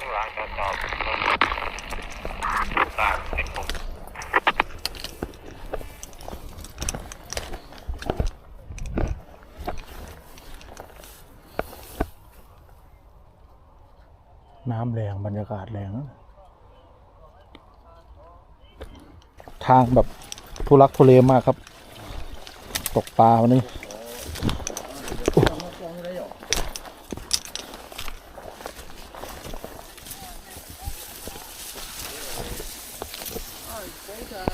ข้างหลังจะจอดตากติดผมน้ำแรงบรรยากาศแรงนะทางแบบทุลักทุเลมากครับ ตกปลาวันนี้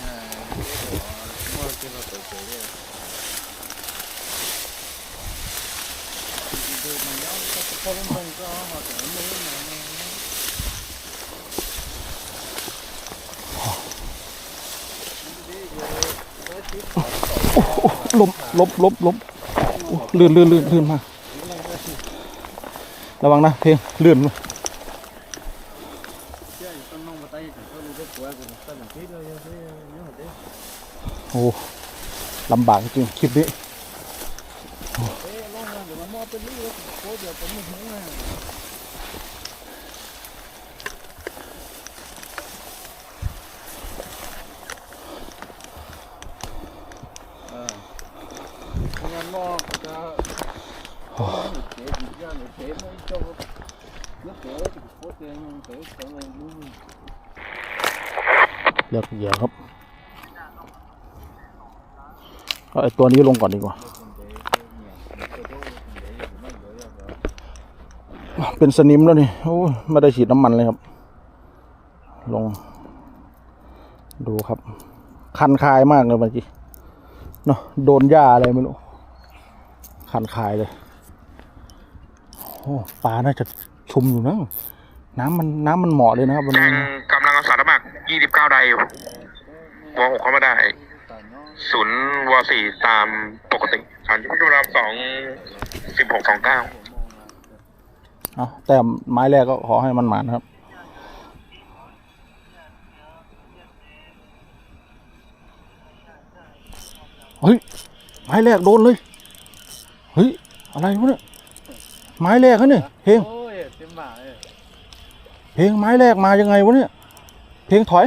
โหยากนะล้มล้มล้มล้มโอ้ลื่นลื่นลื่นลื่นมากระวังนะเพลงลื่นมาโอ้ ลำบากจริงคลิปนี้เลือกเหยื่อครับ เอาไอตัวนี้ลงก่อนดีกว่า เป็นสนิมแล้วนี่โอ้ยไม่ได้ฉีดน้ำมันเลยครับ ลง ดูครับ คันคายมากเลยเมื่อกี้เนาะโดนหญ้าอะไรไม่รู้ คันคายเลยโอ้ปลาน่าจะชุมอยู่นะน้ำมันน้ำมันเหมาะเลยนะครับวันแทนี้งกำลังอาสาสมัคร29ไดอยู่วหกเข้ามาได้ ศูนย์วสี่ตามปกติฐานที่พิจารณาสองสิบหกสองเก้าเอาแต่ไม้แรกก็ขอให้มันหมานครับ เฮ้ย ไม้แรกโดนเลย เฮ้ย อะไรวะเนี่ย ไม้แรกเขาเนี่ยเพลงเต็มบ่าเลยเพลงไม้แรกมายังไงวะเนี่ย เพลงถอย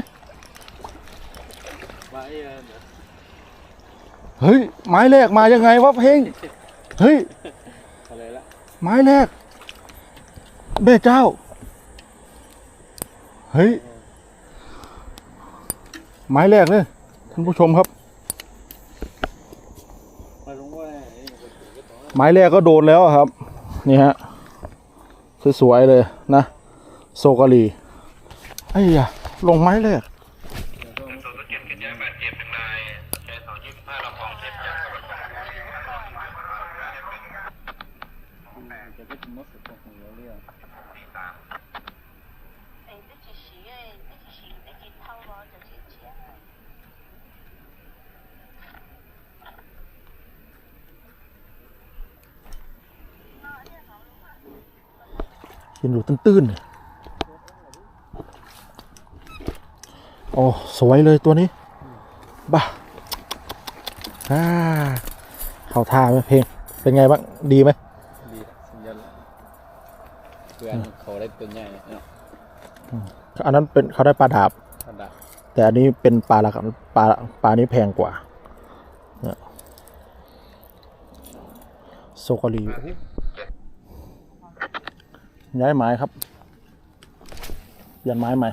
บ่าเอ้ยเดี๋ยว เฮ้ย ไม้แรกมายังไงวะเพลงเฮ้ยอะไรละไม้แรกแม่เจ้า เฮ้ย ไม้แรกเลยท่านผู้ชมครับมาลงว่าไอ้มันก็ถือก็ต่อไม้แรกก็โดนแล้วอะครับ นี่ฮะ สวยๆเลยนะ โซกาลีไอ้ยะลงไม้แรก กินอยู่ตื้นๆเนี่ยโอ้สวยเลยตัวนี้ บ้าอ่าเข้าท่าไหมเพลง เป็นไงบ้าง ดีไหมดีสัญญาณเพื่อนเขาได้ตัวใหญ่เนาะอันนั้นเป็นเขาได้ปลาดาบกระดาษแต่อันนี้เป็นปลาละครับปลาปลานี้แพงกว่าเนี่ยโซกาลี ย้ายไม้ครับยันไม้ใหม่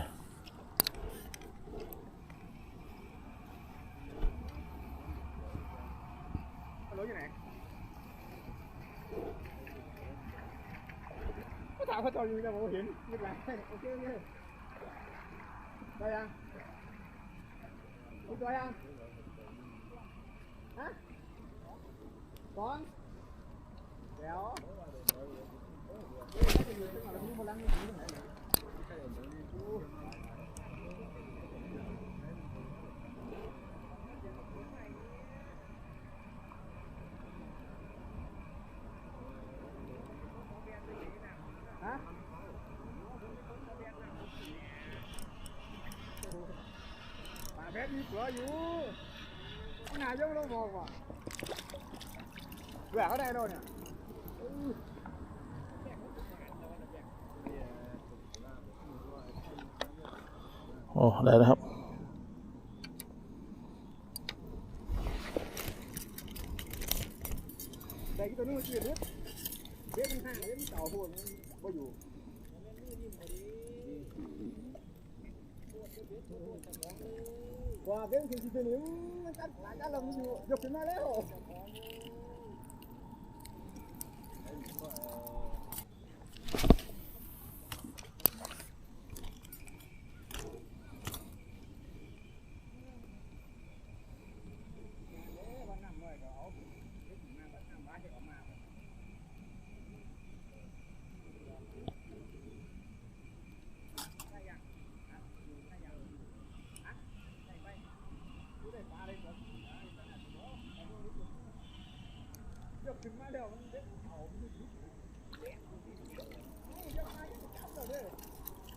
ถามเขาจอดอยู่แต่ผมเห็นไม่เป็นไรโอเคโอเคได้ยังรู้ตัวยังฮะสองแล้วป่าเพชร มีเสืออยู่ขนาดยังไม่ต้ องบอกว่ะแหวกเขาได้แล้วครับแต่ตัวนู้นชื่อเล็บเล็บมันห่างเล็กเต่าโพดมันบ่อยู่ว่าเล็บถึงที่ตัวนี้มันกัดหลายกัดเราอยู่ยกขึ้นมาแล้ว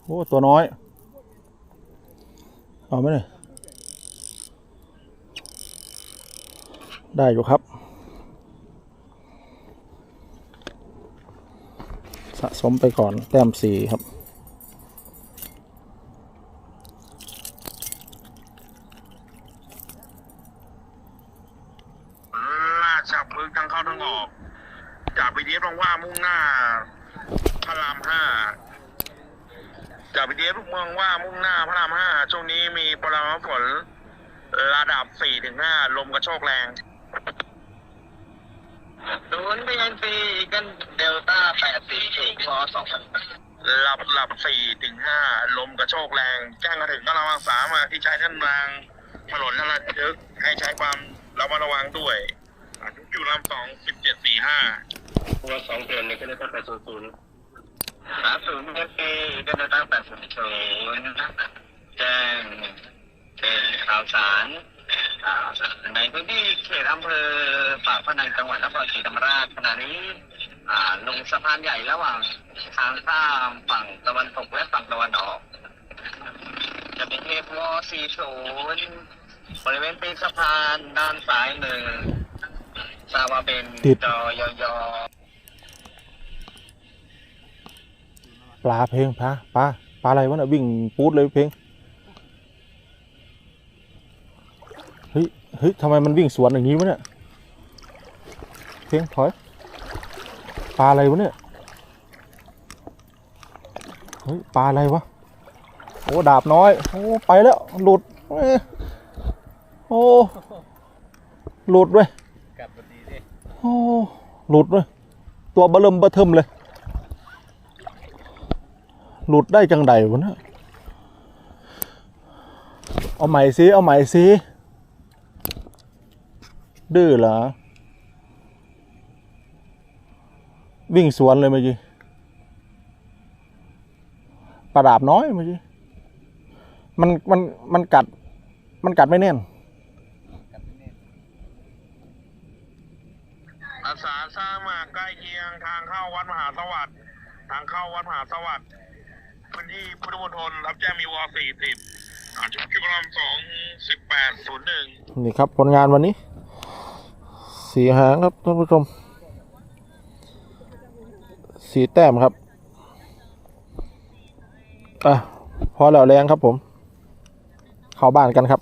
โอ้ตัวน้อย เอาไหมเนี่ยได้อยู่ครับ สะสมไปก่อนแต้มสี่ครับ ลาดฉับพึกทั้งเข้าทั้งออก จากพีดีเอฟว่ามุ่งหน้าพระรามห้า จากพีดีเอฟเมืองว่ามุ่งหน้าพระรามห้าช่วงนี้มีปริมาณฝนระดับสี่ถึงห้าลมกระโชกแรงศูนย์บีเอ็นซีกันเดลต้าแปดสี่สี่พอสองหลับหลับสี่ถึงห้าลมกระโชกแรง แจ้งกระถึงก็ระวังสามอะที่ใช้เส้นทางถนนนราธิวให้ใช้ความระมัดระวังด้วยอ่าทุกอยู่ลำสองสิบเจ็ดสี่ห้าตัวสองเดือนนี้ก็ได้ตั้งแต่ศูนย์ศูนย์ สามศูนย์เอฟเอก็ได้ตั้งแต่ศูนย์ศูนย์แจ้งเป็นข่าวสารในพื้นที่เขตอำเภอปากพนังจังหวัดนครศรีธรรมราชขณะนี้ลงสะพานใหญ่ระหว่างทางข้ามฝั่งตะวันตกและฝั่งตะวันออก จะเป็นเทพวอสี่ศูนย์บริเวณตีนสะพานด้านซ้ายมือทราบว่าเป็นติดจอยอยอ ปลาเพลงปลาปลาปลาอะไรวะเนี่ยวิ่งปูดเลยเพลงเฮ้ยเฮ้ยทำไมมันวิ่งสวนอย่างนี้วะเนี่ยเพลงถอยปลาอะไรวะเนี่ยเฮ้ยปลาอะไรวะโอ้ดาบน้อยโอ้ไปแล้วหลุดเอ้ยโอ้หลุดเว้ยกัดพอดีดิโอ้หลุดเว้ยตัวเบะเริ่มเบะเทิมเลย หลุดได้จังใดวะนี่ยเอาใหม่สิเอาใหม่สิดื้อเหรอวิ่งสวนเลยเมื่อกี้ปลาดาบน้อยเมื่อกี้มันมันมันกัด มันกัดไม่แน่นอาสาสร้างมาใกล้เคียงทางเข้าวัดมหาสวัสดิ์ทางเข้าวัดมหาสวัสดิ์ พื้นที่พุทธมณฑลรับแจ้งมีวอสี่สิบอ่าชุดกิโลกรัมสองสิบแปดศูนย์หนึ่งนี่ครับผลงานวันนี้สีหางครับท่านผู้ชม สีแต้มครับ อะ พอแล้วแรงครับผม เข้าบ้านกันครับ